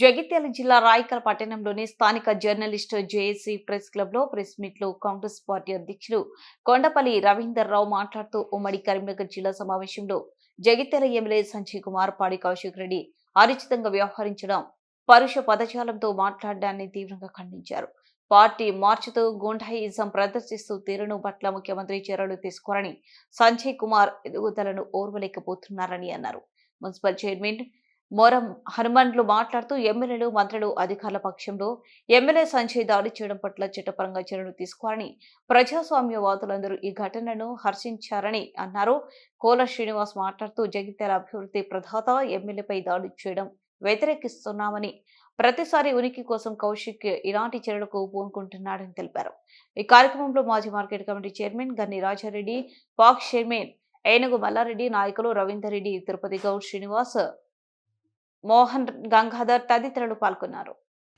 జగిత్యాల జిల్లా రాయకల్ పట్టణంలోని స్థానిక జర్నలిస్టు జేఏసీ ప్రెస్ క్లబ్లో ప్రెస్ మీట్లో కాంగ్రెస్ పార్టీ అధ్యక్షులు కొండపల్లి రవీందర్ రావు మాట్లాడుతూ ఉమ్మడి కరీంనగర్ జిల్లా సమావేశంలో జగిత్యాల ఎమ్మెల్యే సంజయ్ కుమార్ పాడి కౌశిక్ రెడ్డి అనుచితంగా వ్యవహరించడం పరుష పదజాలంతో మాట్లాడడాన్ని తీవ్రంగా ఖండించారు. పార్టీ మార్చుతూ గుండాయిజం ప్రదర్శిస్తూ తీరును పట్ల ముఖ్యమంత్రి చర్యలు తీసుకోరని సంజయ్ కుమార్ ఎదుగుదలను ఓర్వలేకపోతున్నారని అన్నారు. మున్సిపల్ చైర్మన్ మోరం హనుమండ్లు మాట్లాడుతూ ఎమ్మెల్యేలు మంత్రులు అధికారుల పక్షంలో ఎమ్మెల్యే సంజయ్ దాడి చేయడం పట్ల చట్టపరంగా చర్యలు తీసుకోవాలని ప్రజాస్వామ్యవాదులందరూ ఈ ఘటనను హర్షించారని అన్నారు. కోల శ్రీనివాస్ మాట్లాడుతూ జగిత్యాల అభివృద్ధి ప్రదాత ఎమ్మెల్యేపై దాడి చేయడం వ్యతిరేకిస్తున్నామని ప్రతిసారి ఉనికి కోసం కౌశిక్ ఇలాంటి చర్యలకు పూనుకుంటున్నాడని తెలిపారు. ఈ కార్యక్రమంలో మాజీ market committee chairman Ganni Rajareddy Pak chairman Enugu Mallareddy నాయకులు రవీందర్ రెడ్డి తిరుపతి గౌడ్ శ్రీనివాస్ మోహన్ గంగాధర్ తదితరులు పాల్గొన్నారు.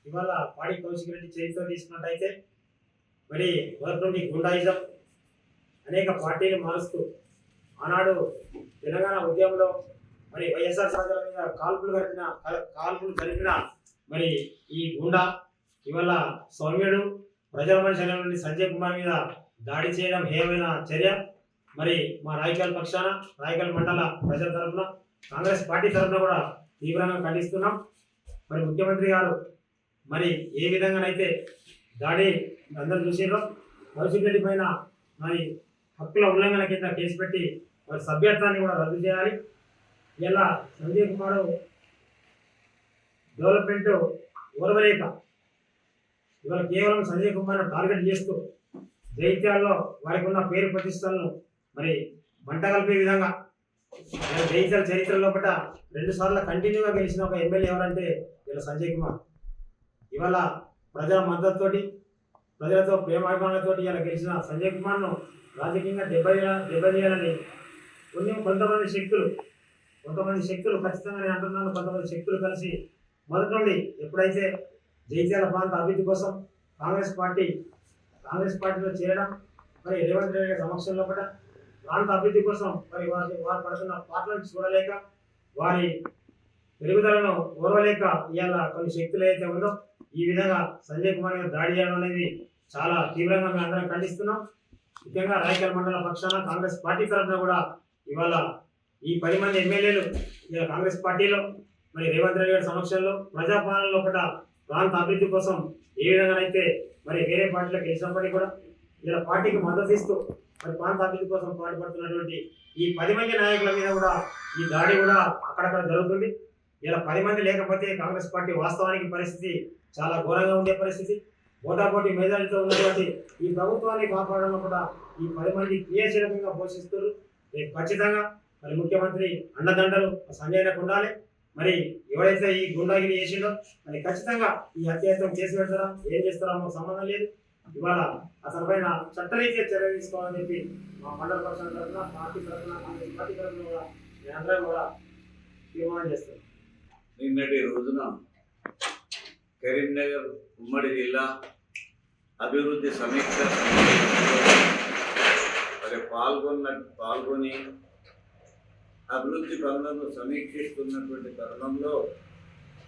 ఇవాళ పాడి కౌశిక్ రెడ్డి చరిత్ర తీసుకున్నట్టయితే మరి మొదటి గుండాయిజం అనేక పార్టీలు మారుస్తూ ఆనాడు తెలంగాణ ఉద్యమంలో మరి వైఎస్ఆర్ ప్రజల మీద కాల్పులు జరిపిన కాల్పులు జరిపిన మరి ఈ గుండా ఇవాళ సౌమ్యుడు ప్రజల మనిషి నుండి సంజయ్ కుమార్ మీద దాడి చేయడం హేమైన చర్య. మరి మా రాయకల్ పక్షాన రాయకల్ మండల ప్రజల తరఫున కాంగ్రెస్ పార్టీ తరఫున కూడా తీవ్రంగా ఖండిస్తున్నాం. మరి ముఖ్యమంత్రి గారు మరి ఏ విధంగానైతే దాడి అందరూ చూసిర్రో కౌశిక్ పైన మరి హక్కుల ఉల్లంఘన కింద కేసు పెట్టి వారి సభ్యత్వాన్ని కూడా రద్దు చేయాలి. ఇలా సంజయ్ కుమార్ డెవలప్మెంట్ ఓర్వలేక ఇవాళ కేవలం సంజయ్ కుమార్ టార్గెట్ చేస్తూ జైత్యాల్లో వారికి ఉన్న పేరు ప్రతిష్టలను మరి మంట కలిపే విధంగా మరి జైత్యాల చరిత్ర లోపల రెండు సార్లు కంటిన్యూగా గెలిచిన ఒక ఎమ్మెల్యే ఎవరంటే ఇలా సంజయ్ కుమార్. ఇవాళ ప్రజల మద్దతుతోటి ప్రజలతో ప్రేమాభిమానాలతోటి ఇలా గెలిచిన సంజయ్ కుమార్ను రాజకీయంగా దెబ్బ దెబ్బతీయాలని కొన్ని కొంతమంది శక్తులు కొంతమంది శక్తులు ఖచ్చితంగా నేను అంటున్నాను కొంతమంది శక్తులు కలిసి మొదటి నుండి ఎప్పుడైతే జైత్యాల ప్రాంత అభివృద్ధి కోసం కాంగ్రెస్ పార్టీ కాంగ్రెస్ పార్టీలో చేరడం మరి రేవంత్ రెడ్డి సమక్షంలో కూడా ప్రాంత అభివృద్ధి కోసం మరి వారి వారు పడుతున్న పాటలను చూడలేక వారి పెరుగుదలను ఓర్వలేక ఇవాళ కొన్ని శక్తులు అయితే ఉందో ఈ విధంగా సంజయ్ కుమార్ గారు దాడి చేయడం అనేది చాలా తీవ్రంగా మేము అందరం ఖండిస్తున్నాం. ముఖ్యంగా రాయకల్ మండల పక్షాన కాంగ్రెస్ పార్టీ తరఫున కూడా ఇవాళ ఈ పది మంది ఎమ్మెల్యేలు ఇలా కాంగ్రెస్ పార్టీలో మరి రేవంత్ రెడ్డి గారి సమక్షంలో ప్రజాపాలనలో ఒకట ప్రాంత అభివృద్ధి కోసం ఏ విధంగానైతే మరి వేరే పార్టీలకు గెలిచినప్పటికీ కూడా ఇలా పార్టీకి మద్దతు ఇస్తూ మరి ప్రాంత అభివృద్ధి కోసం పాటుపడుతున్నటువంటి ఈ పది మంది నాయకుల మీద కూడా ఈ దాడి కూడా అక్కడక్కడ జరుగుతుంది. ఇలా పది మంది లేకపోతే కాంగ్రెస్ పార్టీ వాస్తవానికి పరిస్థితి చాలా ఘోరంగా ఉండే పరిస్థితి. ఓటాపోటీ మెజారిటీతో ఉన్నటువంటి ఈ ప్రభుత్వాన్ని కాపాడడంలో కూడా ఈ పది మంది క్రియాశీలకంగా పోషిస్తారు రేపు ఖచ్చితంగా మరి ముఖ్యమంత్రి అండదండలు సంజయ్లకు ఉండాలి. మరి ఎవరైతే ఈ గుండాగిరి చేసిండో మరి ఖచ్చితంగా ఈ అత్యాచారం చేసి పెడతారా ఏం చేస్తారో మాకు సంబంధం లేదు. ఇవాళ అసలు పైన చట్టరీత్యా చర్య తీసుకోవాలని చెప్పి మా మండల పరిషత్ తరఫున పార్టీ తరఫున కాంగ్రెస్ పార్టీ తరఫున కూడా మేమందరం కూడా తీర్మానం చేస్తాం. నిన్నటి రోజున కరీంనగర్ ఉమ్మడి జిల్లా అభివృద్ధి సమీక్ష మరి పాల్గొన్న పాల్గొని అభివృద్ధి పనులను సమీక్షిస్తున్నటువంటి తరుణంలో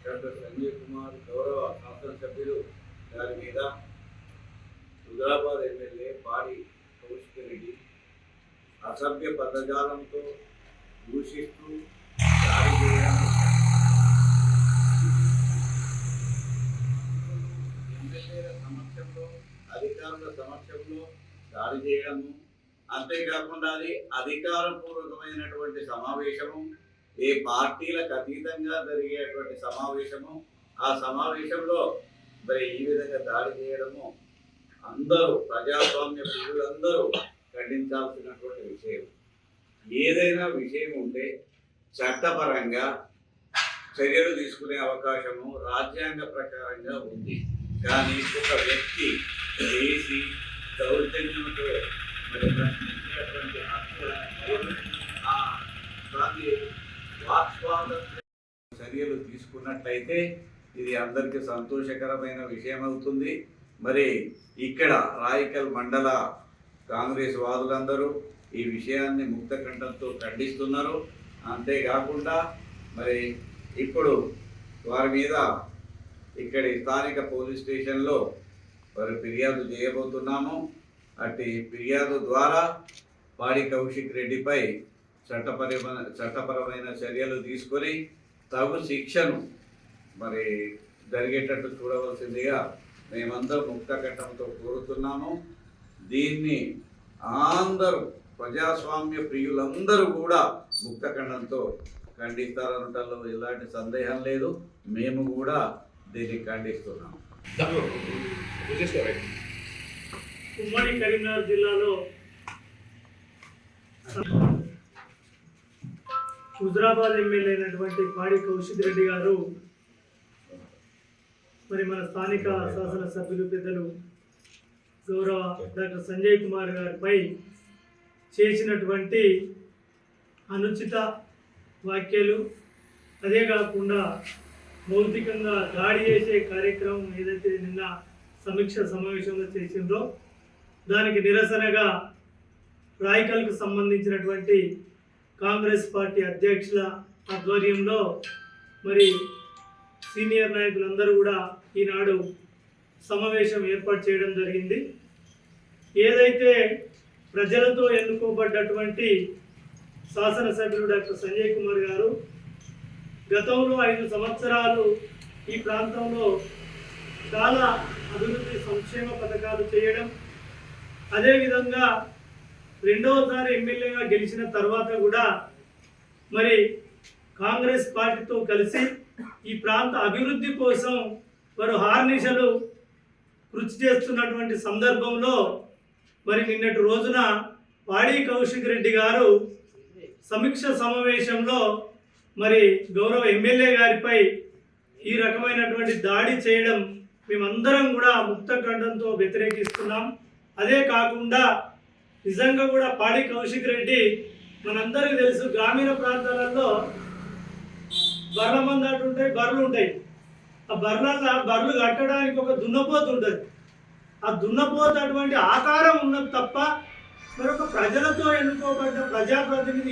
డాక్టర్ సంజయ్ కుమార్ గౌరవ శాసనసభ్యులు దాని మీద హుజరాబాద్ ఎమ్మెల్యే పాడి కౌశిక రెడ్డి అసభ్య పదజాలంతో దూషిస్తూ దాడి చేయడం ఎమ్మెల్యేల సమక్షంలో అధికారుల సమక్షంలో దాడి చేయడము అంతేకాకుండా అది అధికారపూర్వకమైనటువంటి సమావేశము ఏ పార్టీలకు అతీతంగా జరిగేటువంటి సమావేశము ఆ సమావేశంలో మరి ఈ విధంగా దాడి చేయడము అందరూ ప్రజాస్వామ్య ప్రజలందరూ ఖండించాల్సినటువంటి విషయం. ఏదైనా విషయం ఉంటే చట్టపరంగా చర్యలు తీసుకునే అవకాశము రాజ్యాంగ ప్రకారంగా ఉంది. కానీ ఒక వ్యక్తి చేసి దౌర్జన్యంతో మరి ప్రశ్నించేటువంటి దాన్ని వాక్స్వాతంత్ర చర్యలు తీసుకున్నట్లయితే ఇది అందరికీ సంతోషకరమైన విషయం అవుతుంది మరి ఇక్కడ రాయకల్ మండల కాంగ్రెస్ వాదులందరూ ఈ విషయాన్ని ముక్త కంఠంతో ఖండిస్తున్నారు. అంతేకాకుండా మరి ఇప్పుడు వారి మీద ఇక్కడి స్థానిక పోలీస్ స్టేషన్లో మరి ఫిర్యాదు చేయబోతున్నాము. అట్టి ఫిర్యాదు ద్వారా పాడి కౌశిక్ రెడ్డిపై చట్టపరమైన చట్టపరమైన చర్యలు తీసుకొని తగు శిక్షను మరి జరిగేటట్టు చూడవలసిందిగా మేమందరం ముక్త ఘట్టంతో కోరుతున్నాము. దీన్ని అందరూ ప్రజాస్వామ్య ప్రియులందరూ కూడా ముక్త ఖండంతో ఖండిస్తారనటంలో ఎలాంటి సందేహం లేదు. మేము కూడా దీన్ని ఖండిస్తున్నాము ఉమ్మడి కరీంనగర్ జిల్లాలో హుజరాబాద్ ఎమ్మెల్యే అయినటువంటి పాడి కౌశిక్ రెడ్డి గారు మరి మన స్థానిక శాసనసభ్యులు పెద్దలు గౌరవ డాక్టర్ సంజయ్ కుమార్ గారిపై చేసినటువంటి అనుచిత వ్యాఖ్యలు అదే కాకుండా భౌతికంగా దాడి చేసే కార్యక్రమం ఏదైతే నిన్న సమీక్ష సమావేశంలో చేసిందో దానికి నిరసనగా రాయకల్కు సంబంధించినటువంటి కాంగ్రెస్ పార్టీ అధ్యక్షుల ఆధ్వర్యంలో మరి సీనియర్ నాయకులందరూ కూడా ఈనాడు సమావేశం ఏర్పాటు చేయడం జరిగింది. ఏదైతే ప్రజలతో ఎన్నుకోబడ్డటువంటి శాసనసభ్యులు డాక్టర్ సంజయ్ కుమార్ గారు గతంలో ఐదు సంవత్సరాలు ఈ ప్రాంతంలో చాలా అభివృద్ధి సంక్షేమ పథకాలు చేయడం అదేవిధంగా రెండవసారి ఎమ్మెల్యేగా గెలిచిన తర్వాత కూడా మరి కాంగ్రెస్ పార్టీతో కలిసి ఈ ప్రాంత అభివృద్ధి కోసం వారు హార్నిషలు కృషి చేస్తున్నటువంటి సందర్భంలో మరి నిన్నటి రోజున పాడి కౌశిక్ రెడ్డి గారు సమీక్ష సమావేశంలో మరి గౌరవ ఎమ్మెల్యే గారిపై ఈ రకమైనటువంటి దాడి చేయడం మేమందరం కూడా ముక్త ఖండంతో వ్యతిరేకిస్తున్నాం. అదే కాకుండా నిజంగా కూడా పాడి కౌశిక్ రెడ్డి మనందరికీ తెలుసు గ్రామీణ ప్రాంతాలలో బర్రెల మందాటు ఉంటాయి బర్రెలు ఉంటాయి ఆ బర్రెల బర్రెలు కట్టడానికి ఒక దున్నపోతు ఉంటుంది ఆ దున్నపోతు అటువంటి ఆకారం ఉన్నది తప్ప మరొక ప్రజలతో ఎన్నుకోబడ్డ ప్రజాప్రతినిధి